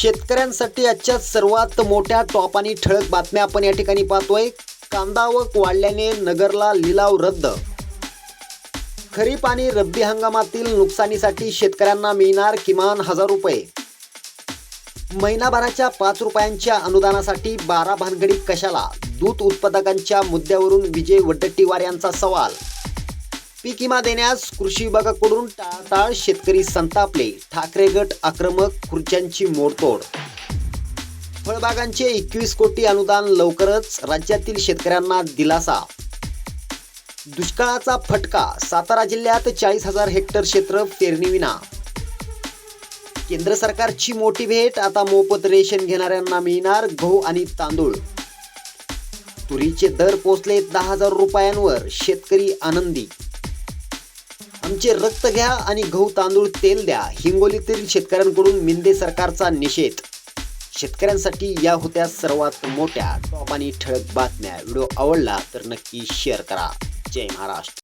शेतकऱ्यांसाठी आजच्या सर्वात मोठ्या टॉप आणि ठळक बातम्या आपण या ठिकाणी पाहतोय. कांदावक वाढल्याने नगरला लिलाव रद्द. खरीप आणि रब्बी हंगामातील नुकसानीसाठी शेतकऱ्यांना मिळणार किमान हजार रुपये. महिनाभराच्या पाच रुपयांच्या अनुदानासाठी बारा भानगडी कशाला? दूध उत्पादकांच्या मुद्द्यावरून विजय वड्डेट्टीवार यांचा सवाल. पीक विमा देण्यास कृषी विभागाकडून टाळाटाळ शेतकरी संतापले. ठाकरे गट आक्रमक खुर्च्यांची मोडतोड. फळबागांचे एकवीस कोटी अनुदान लवकरच राज्यातील शेतकऱ्यांना दिलासा. दुष्काळाचा फटका सातारा जिल्ह्यात चाळीस हजार हेक्टर क्षेत्र पेरणीविना. केंद्र सरकारची मोठी भेट आता मोफत रेशन घेणाऱ्यांना मिळणार गहू आणि तांदूळ. तुरीचे दर पोचले दहा हजार रुपयांवर शेतकरी आनंदी. आमचे रक्त घ्या आणि गहू तांदूळ तेल द्या. हिंगोलीतील शेतकऱ्यांकडून मिंदे सरकारचा निषेध. शेतकऱ्यांसाठी या होत्या सर्वात मोठ्या टॉप आणि ठळक बातम्या. व्हिडिओ आवडला तर नक्की शेअर करा. जय महाराष्ट्र.